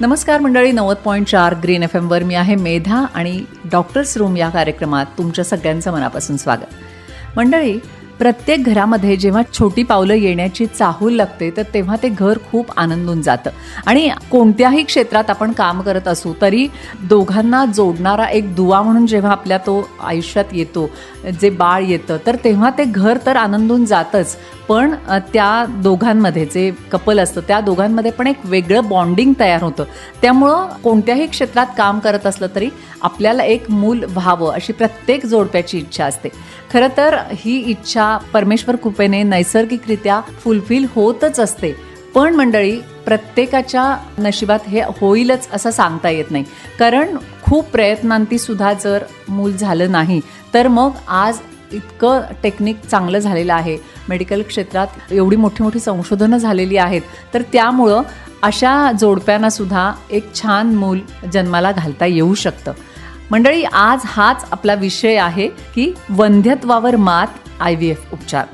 नमस्कार मंडळी नव्वद पॉईंट चार ग्रीन एफ एमवर मी आहे मेधा आणि डॉक्टर्स रूम या कार्यक्रमात तुमच्या सगळ्यांचं मनापासून स्वागत. मंडळी प्रत्येक घरामध्ये जेव्हा छोटी पावलं येण्याची चाहूल लागते तर तेव्हा ते घर खूप आनंदून जातं. आणि कोणत्याही क्षेत्रात आपण काम करत असू तरी दोघांना जोडणारा एक दुवा म्हणून जेव्हा आपल्या तो आयुष्यात येतो जे बाळ येतं तर तेव्हा ते घर तर आनंदून जातंच. पण त्या दोघांमध्ये जे कपल असतं त्या दोघांमध्ये पण एक वेगळं बॉन्डिंग तयार होतं. त्यामुळं कोणत्याही क्षेत्रात काम करत असलं तरी आपल्याला एक मूल व्हावं अशी प्रत्येक जोडप्याची इच्छा असते. खरं तर ही इच्छा परमेश्वर कृपेने नैसर्गिकरित्या फुलफिल होतच असते. पण मंडळी प्रत्येकाच्या नशिबात हे होईलच असं सांगता येत नाही. कारण खूप प्रयत्नांती सुद्धा जर मूल झालं नाही तर मग आज इतकं टेक्निक चांगलं झालेलं आहे. मेडिकल क्षेत्रात एवढी मोठी मोठी संशोधनं झालेली आहेत. तर त्यामुळं अशा जोडप्यांनासुद्धा एक छान मूल जन्माला घालता येऊ शकतं. मंडळी आज हाच आपला विषय आहे की वंध्यत्वावर मात आय व्ही एफ उपचार.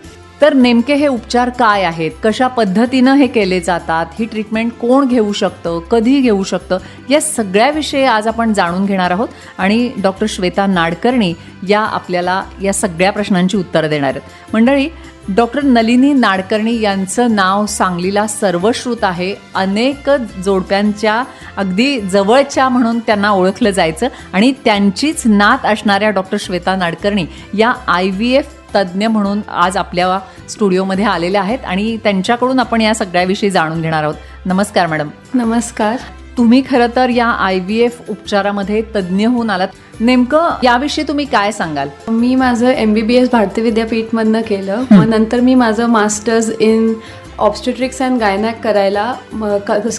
तर नेमके हे उपचार काय आहेत? कशा पद्धतीनं हे केले जातात? ही ट्रीटमेंट कोण घेऊ शकतं? कधी घेऊ शकतं? या सगळ्याविषयी आज आपण जाणून घेणार आहोत आणि डॉक्टर श्वेता नाडकर्णी या आपल्याला या सगळ्या प्रश्नांची उत्तरं देणार आहेत. मंडळी डॉक्टर नलिनी नाडकर्णी यांचं नाव सांगलीला सर्वश्रुत आहे. अनेक जोडप्यांच्या अगदी जवळच्या म्हणून त्यांना ओळखलं जायचं आणि त्यांचीच नात असणाऱ्या डॉक्टर श्वेता नाडकर्णी या आय व्ही एफ तज्ज्ञ म्हणून आज आपल्या स्टुडिओमध्ये आलेल्या आहेत आणि त्यांच्याकडून आपण या सगळ्याविषयी जाणून घेणार आहोत. नमस्कार मॅडम. नमस्कार. तुम्ही खरं तर या आय व्ही एफ उपचारामध्ये तज्ज्ञ होऊन आलात. नेमकं याविषयी तुम्ही काय सांगाल? मी माझं M B B S Bharati विद्यापीठमधनं केलं. मग नंतर मी माझं masters in obstetrics and gynaec करायला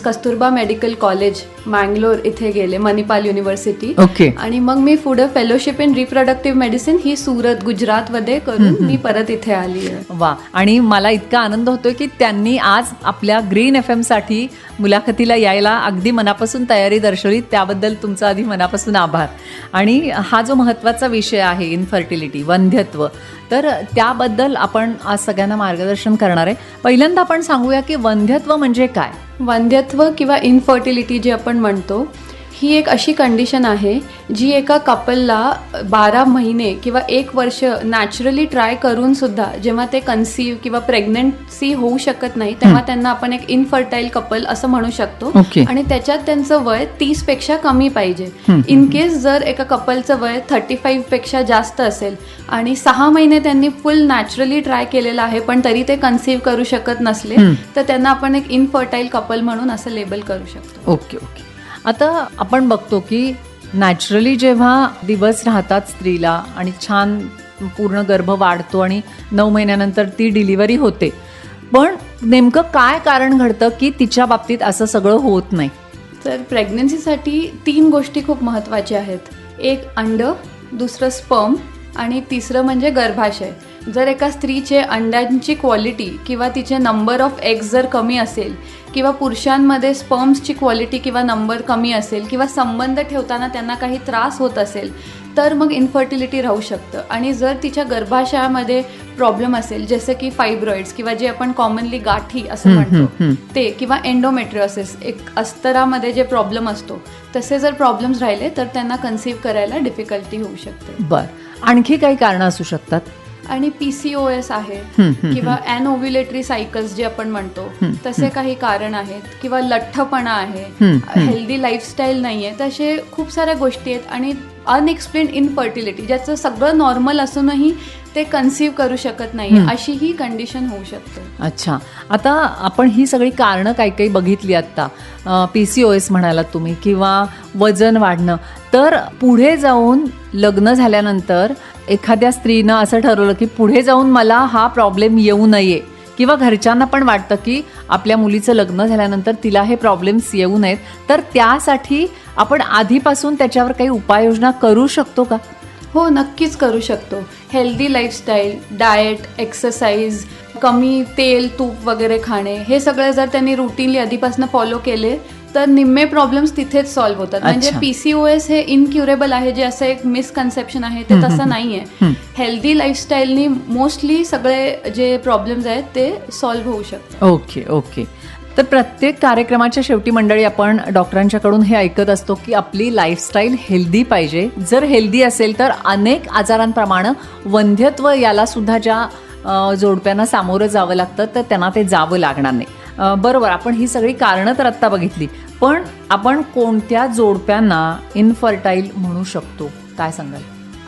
कस्तुरबा मेडिकल कॉलेज मँगलोर इथे गेले मणिपाल युनिव्हर्सिटी. ओके. आणि मग मी पुढे फेलोशिप इन रिप्रोडक्टिव्ह मेडिसिन ही सुरत गुजरातमध्ये करून मी परत इथे आली वा. आणि मला इतका आनंद होतोय की त्यांनी आज आपल्या ग्रीन एफसाठी मुलाखतीला यायला अगदी मनापासून तयारी दर्शवली त्याबद्दल तुमचा आधी मनापासून आभार. आणि हा जो महत्त्वाचा विषय आहे इनफर्टिलिटी वंध्यत्व तर त्याबद्दल आपण आज सगळ्यांना मार्गदर्शन करणार आहे. पहिल्यांदा आपण सांगूया की वंध्यत्व म्हणजे काय? वंध्यत्व किंवा इनफर्टिलिटी जे आपण म्हणतो ही एक अशी कंडिशन आहे जी एका कपलला बारा महिने किंवा एक वर्ष नॅचरली ट्राय करून सुद्धा जेव्हा ते कन्सीव्ह किंवा प्रेग्नन्सी होऊ शकत नाही तेव्हा त्यांना आपण एक इनफर्टाईल कपल असं म्हणू शकतो. ओके. आणि त्याच्यात त्यांचं वय तीसपेक्षा कमी पाहिजे. इन केस जर एका कपलचं वय थर्टी फाईव्हपेक्षा जास्त असेल आणि सहा महिने त्यांनी फुल नॅचरली ट्राय केलेलं आहे पण तरी ते कन्सीव्ह करू शकत नसले तर त्यांना आपण एक इनफर्टाईल कपल म्हणून असं लेबल करू शकतो. Okay okay. आता आपण बघतो की नॅचरली जेव्हा दिवस राहतात स्त्रीला आणि छान पूर्ण गर्भ वाढतो आणि नऊ महिन्यानंतर ती डिलिव्हरी होते पण नेमकं काय कारण घडतं की तिच्या बाबतीत असं सगळं होत नाही? तर प्रेग्नन्सीसाठी तीन गोष्टी खूप महत्त्वाच्या आहेत. एक अंड दुसरं स्पर्म आणि तिसरं म्हणजे गर्भाशय. जर एका स्त्रीचे अंड्यांची क्वालिटी किंवा तिचे नंबर ऑफ एग्स जर कमी असेल किंवा पुरुषांमध्ये स्पर्म्सची क्वालिटी किंवा नंबर कमी असेल किंवा संबंध ठेवताना त्यांना काही त्रास होत असेल तर मग इन्फर्टिलिटी राहू शकतं. आणि जर तिच्या गर्भाशयामध्ये प्रॉब्लेम असेल जसं की फायब्रॉइड्स किंवा जे आपण कॉमनली गाठी असं म्हणतो ते किंवा एन्डोमेट्रिओसिस एक अस्तरामध्ये जे प्रॉब्लेम असतो तसे जर प्रॉब्लेम्स राहिले तर त्यांना कन्सीव्ह करायला डिफिकल्टी होऊ शकते. बर. आणखी काही कारणं असू शकतात? आणि पी सी ओ एस आहे. किंवा अनओव्युलेटरी सायकल्स जे आपण म्हणतो तसे काही कारण आहेत किंवा लठ्ठपणा आहे. हेल्दी लाईफस्टाईल नाही आहे तसे खूप साऱ्या गोष्टी आहेत आणि अनएक्सप्लेन इनफर्टिलिटी ज्याचं सगळं नॉर्मल असूनही ते कन्सीव्ह करू शकत नाही. अशी ही कंडिशन होऊ शकते. अच्छा. आता आपण ही सगळी कारणं काही काही बघितली आत्ता. पी सी ओ एस म्हणालात तुम्ही किंवा वजन वाढणं. तर पुढे जाऊन लग्न झाल्यानंतर एखाद्या स्त्रीनं असं ठरवलं की पुढे जाऊन मला हा प्रॉब्लेम येऊ नये. किंवा घरच्यांना पण वाटतं की आपल्या मुलीचं लग्न झाल्यानंतर तिला हे प्रॉब्लेम्स येऊ नयेत. तर त्यासाठी आपण आधीपासून त्याच्यावर काही उपाययोजना करू शकतो का? हो नक्कीच करू शकतो. हेल्दी लाईफस्टाईल डाएट एक्सरसाइज कमी तेल तूप वगैरे खाणे हे सगळं जर त्यांनी रुटीनली आधीपासून फॉलो केले तर निम्मे प्रॉब्लेम्स तिथेच सॉल्व्ह होतात. म्हणजे. पीसीओएस हे इनक्युरेबल आहे जे असं एक मिसकन्सेप्शन आहे ते तसं नाही आहे हेल्दी लाईफस्टाईलनी मोस्टली सगळे जे प्रॉब्लेम्स आहेत ते सॉल्व्ह होऊ शकतात. ओके ओके तर प्रत्येक कार्यक्रमाच्या शेवटी मंडळी आपण डॉक्टरांच्याकडून हे ऐकत असतो की आपली लाईफस्टाईल हेल्दी पाहिजे. जर हेल्दी असेल तर अनेक आजारांप्रमाणे वंध्यत्व याला सुद्धा ज्या जोडप्यांना सामोरं जावं लागतं तर त्यांना ते जावं लागणार नाही. बरोबर आपण ही सगळी कारणं तर आत्ता बघितली पण आपण कोणत्या जोडप्यांना इनफर्टाईल म्हणू शकतो? काय सांगाल?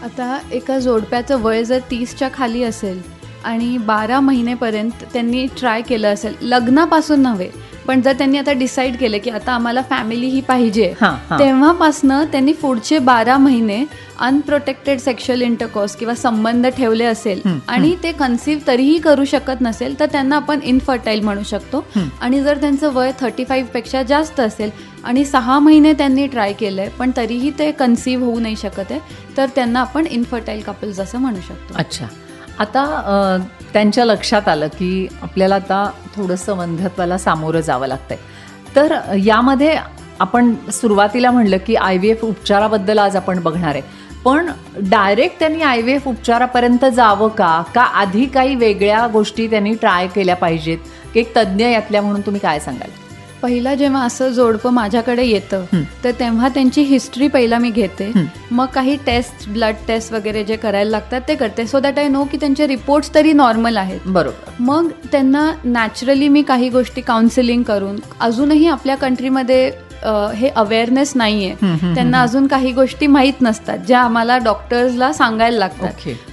आता एका जोडप्याचं वय जर तीसच्या खाली असेल आणि बारा महिनेपर्यंत त्यांनी ट्राय केलं असेल लग्नापासून नव्हे पण जर त्यांनी आता डिसाईड केलं की आता आम्हाला फॅमिली ही पाहिजे तेव्हापासनं त्यांनी पुढचे बारा महिने अनप्रोटेक्टेड सेक्शुअल इंटरकॉर्स किंवा संबंध ठेवले असेल आणि ते कन्सिव्ह तरीही करू शकत नसेल तर त्यांना आपण इनफर्टाईल म्हणू शकतो. आणि जर त्यांचं वय थर्टी पेक्षा जास्त असेल आणि सहा महिने त्यांनी ट्राय केलंय पण तरीही ते कन्सिव्ह होऊ नाही शकत आहे तर त्यांना आपण इनफर्टाईल कपल्स असं म्हणू शकतो. अच्छा. आता त्यांच्या लक्षात आलं की आपल्याला आता थोडंसं वंध्यत्वाला सामोरं जावं लागतंय. तर यामध्ये आपण सुरुवातीला म्हणलं की आय व्ही एफ उपचाराबद्दल आज आपण बघणार आहे. पण डायरेक्ट त्यांनी आय व्ही एफ उपचारापर्यंत जावं का? का आधी काही वेगळ्या गोष्टी त्यांनी ट्राय केल्या पाहिजेत? की एक तज्ज्ञ यातल्या म्हणून तुम्ही काय सांगाल? पहिला जेव्हा असं जोडपं माझ्याकडे येतं. तर तेव्हा त्यांची हिस्ट्री पहिला मी घेते. मग काही टेस्ट ब्लड टेस्ट वगैरे जे करायला लागतात ते करते सो दॅट आय नो की त्यांचे रिपोर्ट्स तरी नॉर्मल आहेत बरोबर मग त्यांना नॅचरली मी काही गोष्टी काउन्सिलिंग करून अजूनही आपल्या कंट्रीमध्ये हे अवेअरनेस नाही आहे त्यांना अजून काही गोष्टी माहीत नसतात ज्या आम्हाला डॉक्टर्सला सांगायला लागतात.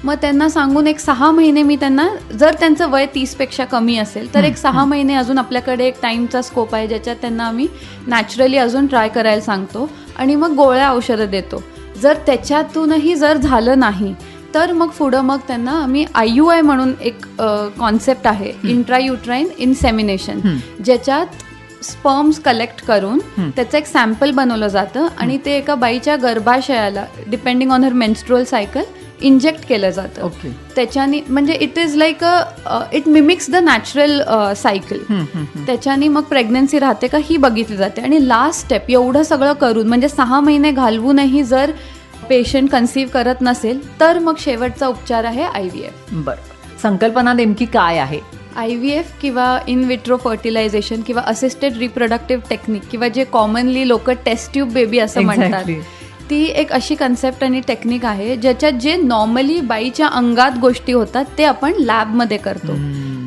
मग त्यांना सांगून एक सहा महिने मी त्यांना जर त्यांचं वय तीसपेक्षा कमी असेल तर एक सहा महिने अजून आपल्याकडे एक टाईमचा स्कोप आहे ज्याच्यात त्यांना आम्ही नॅचरली अजून ट्राय करायला सांगतो आणि मग गोळ्या औषधं देतो. जर त्याच्यातूनही जर झालं नाही तर मग पुढं मग त्यांना आम्ही आय यू आय म्हणून एक कॉन्सेप्ट आहे इंट्रायुट्राईन इन्सेमिनेशन हं. ज्याच्यात स्पर्म्स कलेक्ट करून. त्याचं एक सॅम्पल बनवलं जातं आणि ते एका बाईच्या गर्भाशयाला depending on her menstrual cycle inject केलं जातं. ओके त्याच्याने म्हणजे it is like a it mimics the natural cycle. त्याच्याने मग प्रेग्नन्सी राहते का ही बघितली जाते. आणि लास्ट स्टेप एवढं सगळं करून म्हणजे सहा महिने घालवूनही जर पेशंट कन्सिव्ह करत नसेल तर मग शेवटचा उपचार आहे आय व्ही एफ बरं. संकल्पना नेमकी काय आहे? आय व्ही एफ किंवा इन विट्रो फर्टिलायझेशन किंवा असिस्टेड रिप्रोडक्टिव्ह टेक्निक किंवा जे कॉमनली लोक टेस्ट ट्यूब बेबी असं म्हणतात. ती एक अशी कन्सेप्ट आणि टेक्निक आहे ज्याच्यात जे नॉर्मली बाईच्या अंगात गोष्टी होतात ते आपण लॅबमध्ये करतो.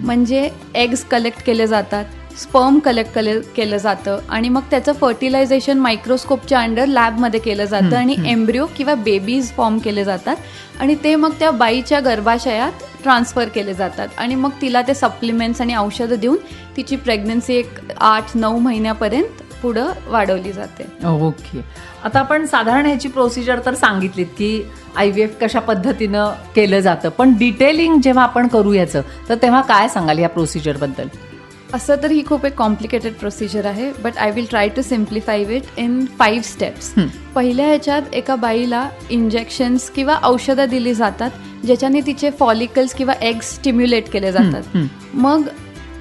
म्हणजे एग्स कलेक्ट केले जातात स्पर्म कलेक्ट केले केलं जातं आणि मग त्याचं फर्टिलायझेशन मायक्रोस्कोपच्या अंडर लॅबमध्ये केलं जातं आणि. एम्ब्रिओ किंवा बेबीज फॉर्म केले जातात. आणि ते मग त्या बाईच्या गर्भाशयात ट्रान्सफर केले जातात. आणि मग तिला ते सप्लिमेंट्स आणि औषधं देऊन तिची प्रेग्नन्सी एक आठ नऊ महिन्यापर्यंत पुढं वाढवली जाते. ओके. आता आपण साधारण ह्याची प्रोसिजर तर सांगितलीत की आय व्ही एफ कशा पद्धतीनं केलं जातं. पण डिटेलिंग जेव्हा आपण करू याचं तर तेव्हा काय सांगाल या प्रोसिजरबद्दल असं तर ही खूप एक कॉम्प्लिकेटेड प्रोसिजर आहे but I will try to simplify it in five steps. पहिल्या ह्याच्यात एका बाईला इंजेक्शन्स किंवा औषधं दिली जातात ज्याच्याने तिचे फॉलिकल्स किंवा एग्स स्टिम्युलेट केले जातात. मग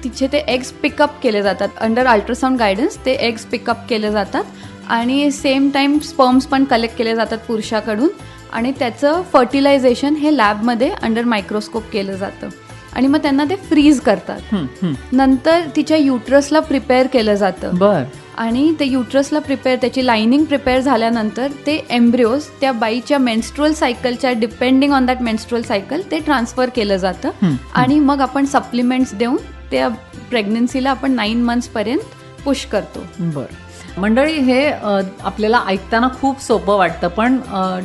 तिचे ते एग्स पिकअप केले जातात. अंडर अल्ट्रासाऊंड गायडन्स ते एग्स पिकअप केले जातात आणि सेम टाईम स्पर्म्स पण कलेक्ट केले जातात पुरुषाकडून आणि त्याचं फर्टिलायझेशन हे लॅबमध्ये अंडर मायक्रोस्कोप केलं जातं. आणि मग त्यांना ते फ्रीज करतात. नंतर तिच्या युट्रसला प्रिपेअर केलं जातं. बर. आणि ते युट्रसला प्रिपेअर त्याची लाइनिंग प्रिपेअर झाल्यानंतर ते एम्ब्रिओज त्या बाईच्या मेन्स्ट्रुअल सायकलच्या depending on that menstrual cycle ते ट्रान्सफर केलं जातं. आणि मग आपण सप्लिमेंट्स देऊन त्या प्रेग्नन्सीला आपण नाईन मंथ्सपर्यंत पुश करतो. बर. मंडळी हे आपल्याला ऐकताना खूप सोपं वाटतं पण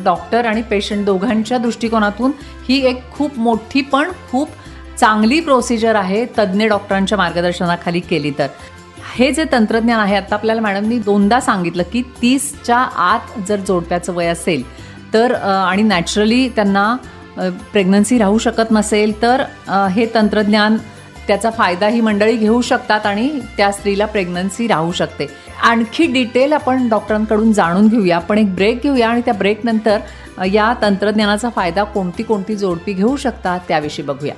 डॉक्टर आणि पेशंट दोघांच्या दृष्टिकोनातून ही एक खूप मोठी पण खूप चांगली प्रोसिजर आहे तज्ज्ञ डॉक्टरांच्या मार्गदर्शनाखाली केली तर. हे जे तंत्रज्ञान आहे आता आपल्याला मॅडमनी दोनदा सांगितलं की तीसच्या आत जर जोडप्याचं वय असेल तर आणि नॅचरली त्यांना प्रेग्नन्सी राहू शकत नसेल तर हे तंत्रज्ञान त्याचा फायदा ही मंडळी घेऊ शकतात आणि त्या स्त्रीला प्रेग्नन्सी राहू शकते. आणखी डिटेल आपण डॉक्टरांकडून जाणून घेऊया. आपण एक ब्रेक घेऊया आणि त्या ब्रेकनंतर या तंत्रज्ञानाचा फायदा कोणती कोणती जोडपी घेऊ शकतात त्याविषयी बघूया.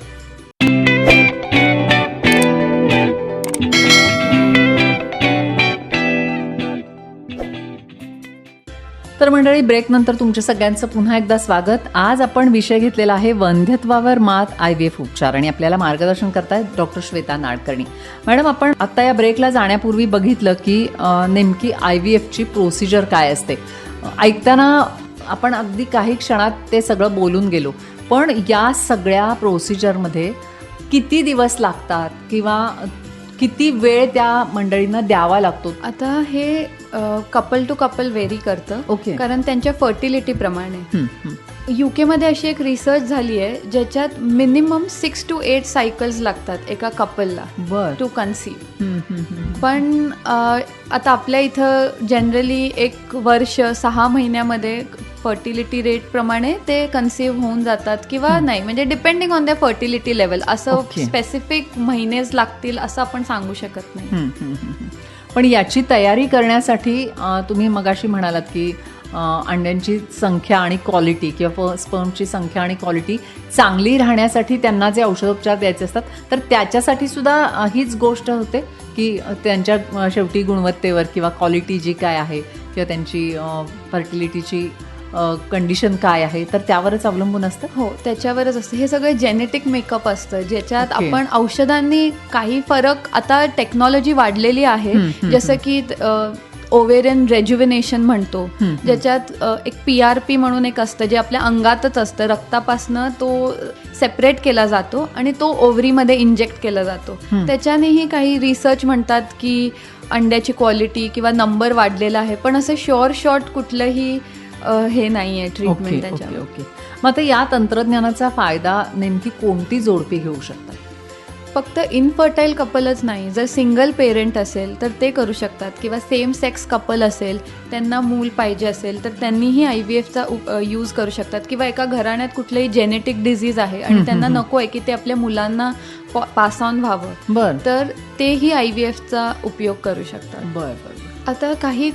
तर मंडळी ब्रेकनंतर तुमच्या सगळ्यांचं पुन्हा एकदा स्वागत. आज आपण विषय घेतलेला आहे वंध्यत्वावर मात आय व्ही एफ उपचार आणि आपल्याला मार्गदर्शन करतायत डॉक्टर श्वेता नाडकर्णी. मॅडम आपण आता या ब्रेकला जाण्यापूर्वी बघितलं की नेमकी आय व्ही एफची प्रोसिजर काय असते. ऐकताना आपण अगदी काही क्षणात ते सगळं बोलून गेलो. पण या सगळ्या प्रोसिजरमध्ये किती दिवस लागतात किंवा किती वेळ त्या मंडळींना द्यावा लागतो? आता हे कपल टू कपल व्हेरी करतं. ओके कारण त्यांच्या फर्टिलिटी प्रमाणे. यूकेमध्ये अशी एक रिसर्च झाली आहे ज्याच्यात minimum six to eight cycles लागतात एका कपलला टू कन्सीव हं, हं, हं. पण आता आपल्या इथं जनरली एक वर्ष सहा महिन्यामध्ये फर्टिलिटी रेट प्रमाणे ते कन्सिव्ह होऊन जातात किंवा नाही म्हणजे depending on the fertility level असं. स्पेसिफिक महिनेच लागतील असं आपण सांगू शकत नाही. पण याची तयारी करण्यासाठी तुम्ही मगाशी म्हणालात की अंड्यांची संख्या आणि क्वालिटी किंवा स्पर्मची संख्या आणि क्वालिटी चांगली राहण्यासाठी त्यांना जे औषधोपचार द्यायचे असतात तर त्याच्यासाठी सुद्धा हीच गोष्ट होते की त्यांच्या शेवटी गुणवत्तेवर किंवा क्वालिटी जी काय आहे किंवा त्यांची फर्टिलिटीची कंडिशन काय आहे? तर त्यावरच अवलंबून असतं? हो त्याच्यावरच असतं. हे सगळं जेनेटिक मेकअप असतं ज्याच्यात Okay. आपण औषधांनी काही फरक आता टेक्नॉलॉजी वाढलेली आहे. जसं की ओवेरियन रेज्युविनेशन म्हणतो. ज्याच्यात एक पी आर पी म्हणून एक असतं जे आपल्या अंगातच असतं. रक्तापासनं तो सेपरेट केला जातो आणि तो ओव्हरीमध्ये इंजेक्ट केला जातो. त्याच्यानेही काही रिसर्च म्हणतात की अंड्याची क्वालिटी किंवा नंबर वाढलेला आहे. पण असं शॉर्ट शॉर्ट कुठलंही हे नाही आहे ट्रीटमेंट ओके ओके. मग आता या तंत्रज्ञानाचा फायदा नेमकी कोणती जोडपी घेऊ शकतात? फक्त इनफर्टाईल कपलच नाही. जर सिंगल पेरेंट असेल तर ते करू शकतात. किंवा सेम सेक्स कपल असेल त्यांना मूल पाहिजे असेल तर त्यांनीही आय व्ही एफचा यूज करू शकतात. किंवा एका घराण्यात कुठलंही जेनेटिक डिझीज आहे आणि त्यांना. नको आहे की ते आपल्या मुलांना पास ऑन व्हावं बर. तर तेही आय व्ही एफचा उपयोग करू शकतात. बर बर. आता काही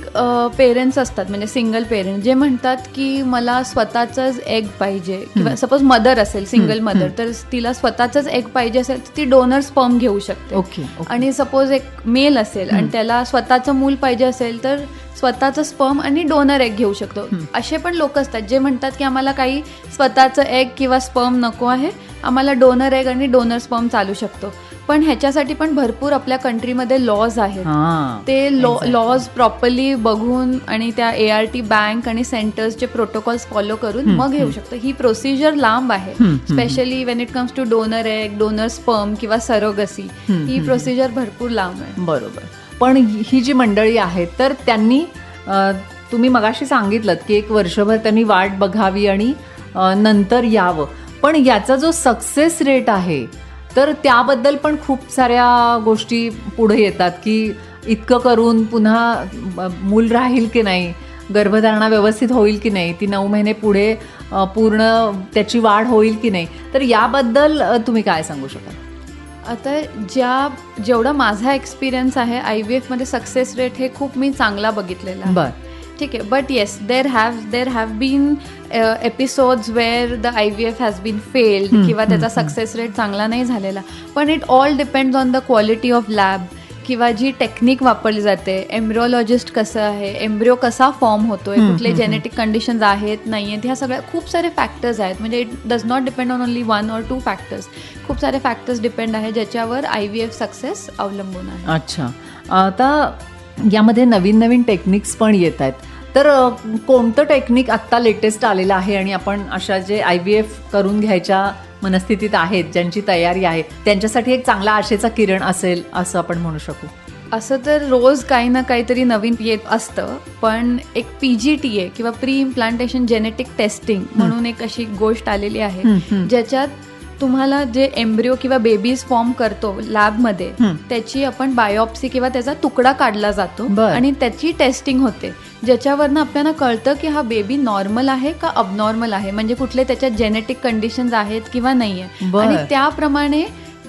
पेरेंट्स असतात म्हणजे सिंगल पेरेंट जे म्हणतात की मला स्वतःचंच एग पाहिजे. किंवा सपोज मदर असेल सिंगल मदर तर तिला स्वतःचंच एग पाहिजे असेल तर ती डोनर स्पर्म घेऊ शकते. ओके. आणि सपोज एक मेल असेल आणि त्याला स्वतःचं मूल पाहिजे असेल तर स्वतःचं स्पर्म आणि डोनर एग घेऊ शकतो. असे पण लोक असतात जे म्हणतात की आम्हाला काही स्वतःचं एग किंवा स्पर्म नको आहे आम्हाला डोनर एग आणि डोनर स्पर्म चालू शकतो. पण ह्याच्यासाठी पण भरपूर आपल्या कंट्रीमध्ये लॉज आहेत ते लॉ. लॉज प्रॉपरली बघून आणि त्या ए आर टी बँक आणि सेंटर्सचे प्रोटोकॉल्स फॉलो करून मग घेऊ. शकतो ही प्रोसिजर लांब आहे. Specially when it comes to donor egg donor sperm किंवा सरोगसी ही. प्रोसिजर भरपूर लांब आहे बरोबर पण ही जी मंडळी आहेत तर त्यांनी तुम्ही मगाशी सांगितलं की एक वर्षभर त्यांनी वाट बघावी आणि नंतर यावं पण याचा जो सक्सेस रेट आहे तर त्याबद्दल पण खूप साऱ्या गोष्टी पुढे येतात की इतकं करून पुन्हा मूल राहील की नाही गर्भधारणा व्यवस्थित होईल की नाही ती नऊ महिने पुढे पूर्ण त्याची वाढ होईल की नाही तर याबद्दल तुम्ही काय सांगू शकाल? आता ज्या जेवढा माझा एक्सपिरियन्स आहे आय व्ही एफमध्ये सक्सेस रेट हे खूप मी चांगला बघितलेला आहे. बर. ठीक आहे but yes there have there have been episodes where the I V F has been failed किंवा हम्म, त्याचा सक्सेस रेट चांगला नाही झालेला. पण it all depends on the quality of lab किंवा जी टेक्निक वापरली जाते. एम्ब्रिओलॉजिस्ट कसं आहे? एम्ब्रिओ कसा फॉर्म होतोय? हम्म, कुठले जेनेटिक कंडिशन्स आहेत नाही आहेत ह्या सगळ्या खूप सारे फॅक्टर्स आहेत. म्हणजे it does not depend on only one or two factors खूप सारे फॅक्टर्स डिपेंड आहे ज्याच्यावर आय व्ही एफ सक्सेस अवलंबून आहे. अच्छा. आता यामध्ये नवीन नवीन टेक्निक्स पण येत आहेत. तर कोणतं टेक्निक आत्ता लेटेस्ट आलेलं आहे आणि आपण अशा जे आय बी एफ करून घ्यायच्या मनस्थितीत आहेत ज्यांची तयारी आहे त्यांच्यासाठी एक चांगला आशेचा किरण असेल असं आपण म्हणू शकू असं तर रोज काही ना काहीतरी नवीन येत असतं पण एक पी जी टी ए किंवा प्री इम्प्लांटेशन जेनेटिक टेस्टिंग म्हणून एक अशी गोष्ट आलेली आहे. ज्याच्यात तुम्हाला जे एम्ब्रिओ किंवा बेबीज फॉर्म करतो लॅबमध्ये. त्याची आपण बायोप्सी किंवा त्याचा तुकडा काढला जातो. आणि त्याची टेस्टिंग होते ज्याच्यावरनं आपल्याला कळतं की हा बेबी नॉर्मल आहे का अबनॉर्मल आहे म्हणजे कुठले त्याच्यात जेनेटिक कंडिशन्स आहेत किंवा नाही आहे. आणि त्याप्रमाणे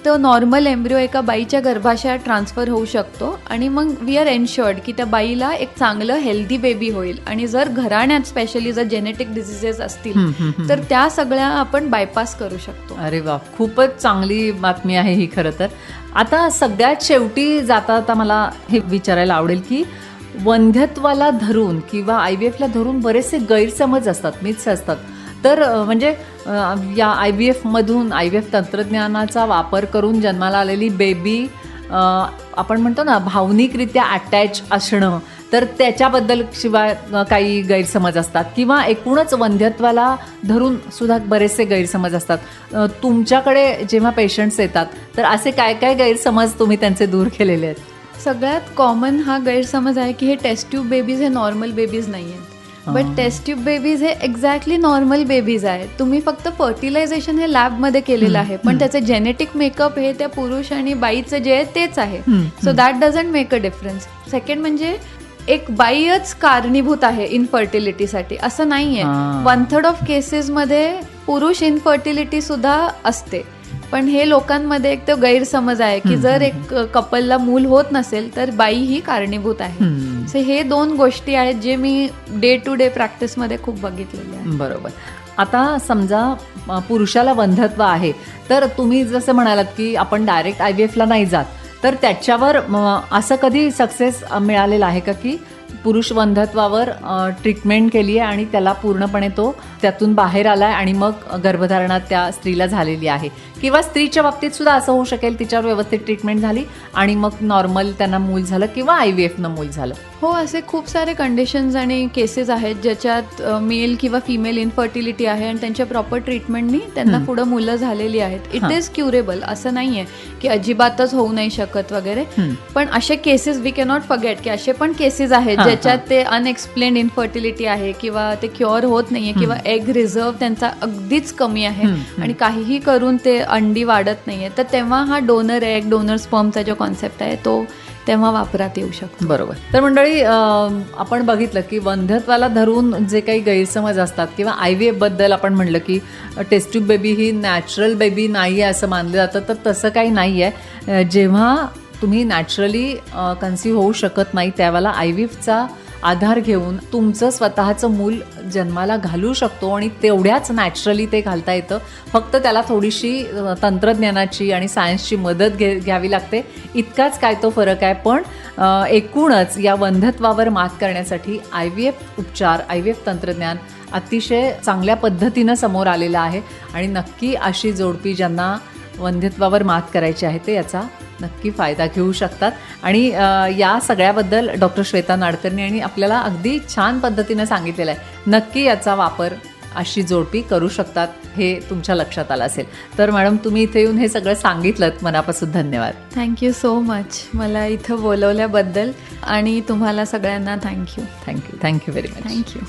तो नॉर्मल एम्ब्रिओ एका बाईच्या गर्भाशयात ट्रान्सफर होऊ शकतो आणि मग वी आर एन्श्युअर्ड की त्या बाईला एक चांगलं हेल्दी बेबी होईल. आणि जर घराण्यात स्पेशली जर जेनेटिक डिसिजेस असतील. तर त्या सगळ्या आपण बायपास करू शकतो. अरे वा खूपच चांगली बातमी आहे ही खरं तर. आता सगळ्यात शेवटी जाता आता मला हे विचारायला आवडेल की वंध्यत्वाला धरून किंवा आय व्ही एफला धरून बरेचसे गैरसमज असतात मिथ्स असतात. तर म्हणजे या आय व्ही एफमधून आय व्ही एफ तंत्रज्ञानाचा वापर करून जन्माला आलेली बेबी आपण म्हणतो ना भावनिकरित्या अटॅच असणं तर त्याच्याबद्दल शिवाय काही गैरसमज असतात. किंवा एकूणच वंध्यत्वाला धरून सुद्धा बरेचसे गैरसमज असतात. तुमच्याकडे जेव्हा पेशंट्स येतात तर असे काय काय गैरसमज तुम्ही त्यांचे दूर केलेले आहेत? सगळ्यात कॉमन हा गैरसमज आहे की हे टेस्ट ट्यूब बेबीज हे नॉर्मल बेबीज नाही आहेत बट. टेस्ट ट्यूब बेबीज हे एक्झॅक्टली नॉर्मल बेबीज आहेत. तुम्ही फक्त फर्टिलायझेशन हे लॅबमध्ये केलेलं आहे. पण त्याचे जेनेटिक मेकअप हे त्या पुरुष आणि बाईचं जे आहे तेच आहे. So that doesn't make a difference second म्हणजे एक बाईच कारणीभूत आहे इनफर्टिलिटीसाठी असं नाही. आहे वन थर्ड ऑफ केसेसमध्ये पुरुष इनफर्टिलिटी सुद्धा असते. पण हे लोकांमध्ये एक तो गैरसमज आहे की जर एक कपलला मूल होत नसेल तर बाई ही कारणीभूत आहे. सो हे दोन गोष्टी आहेत जे मी डे टू डे प्रॅक्टिसमध्ये खूप बघितलेले आहे बरोबर. आता समजा पुरुषाला वंधत्व आहे तर तुम्ही जसं म्हणालात की आपण डायरेक्ट आय व्ही एफला नाही जात तर त्याच्यावर असं कधी सक्सेस मिळालेला आहे का की पुरुष वंधत्वावर ट्रीटमेंट केली आहे आणि त्याला पूर्णपणे तो त्यातून बाहेर आला आहे आणि मग गर्भधारणा त्या स्त्रीला झालेली आहे? किंवा स्त्रीच्या बाबतीत सुद्धा असं होऊ शकेल तिच्यावर व्यवस्थित ट्रीटमेंट झाली आणि मग नॉर्मल त्यांना मूल झालं किंवा आय व्ही एफनं मूल झालं हो असे खूप सारे कंडिशन्स आणि केसेस आहेत ज्याच्यात मेल किंवा फिमेल इनफर्टिलिटी आहे आणि त्यांच्या प्रॉपर ट्रीटमेंटनी त्यांना. पुढं मुलं झालेली आहेत इट. इज क्युरेबल असं नाही आहे की अजिबातच होऊ नाही शकत वगैरे. पण असे केसेस वी कॅनॉट फगेट की असे पण केसेस आहेत ज्याच्यात ते अनएक्सप्लेन इनफर्टिलिटी आहे किंवा ते क्युअर होत नाहीये किंवा एग रिझर्व त्यांचा अगदीच कमी आहे. आणि काहीही करून ते अंडी वाढत नाहीये तर तेव्हा हा डोनर एग डोनर स्पर्मचा जो कॉन्सेप्ट आहे तो तेव्हा वापरात येऊ शकतो. बरोबर. तर मंडळी आपण बघितलं की वंध्यत्वाला धरून जे काही गैरसमज असतात किंवा आय व्ही एफबद्दल आपण म्हणलं की टेस्ट्यूब बेबी ही नॅचरल बेबी नाही आहे असं मानलं जातं तर तसं काही नाही आहे जेव्हा तुम्ही नॅचरली कन्सिव्ह होऊ शकत नाही त्यावेळेला आय व्ही एफचा आधार घेऊन तुमचं स्वतःचं मूल जन्माला घालू शकतो आणि तेवढ्याच नॅचरली ते घालता येतं. फक्त त्याला थोडीशी तंत्रज्ञानाची आणि सायन्सची मदत घे घ्यावी लागते. इतकाच काय तो फरक आहे. पण एकूणच या वंधत्वावर मात करण्यासाठी आय व्ही एफ उपचार आय व्ही एफ तंत्रज्ञान अतिशय चांगल्या पद्धतीनं समोर आलेलं आहे. आणि नक्की अशी जोडपी ज्यांना वंध्यत्वावर मात करायची आहे ते याचा नक्की फायदा घेऊ शकतात. आणि या सगळ्याबद्दल डॉक्टर श्वेता नाडकर्णी यांनी आपल्याला अगदी छान पद्धतीनं सांगितलेलं आहे. नक्की याचा वापर अशी जोडपी करू शकतात हे तुमच्या लक्षात आलं असेल. तर मॅडम तुम्ही इथे येऊन हे सगळं सांगितलं मनापासून धन्यवाद. थँक्यू सो मच मला इथं बोलवल्याबद्दल आणि तुम्हाला सगळ्यांना thank you thank you thank you very much thank you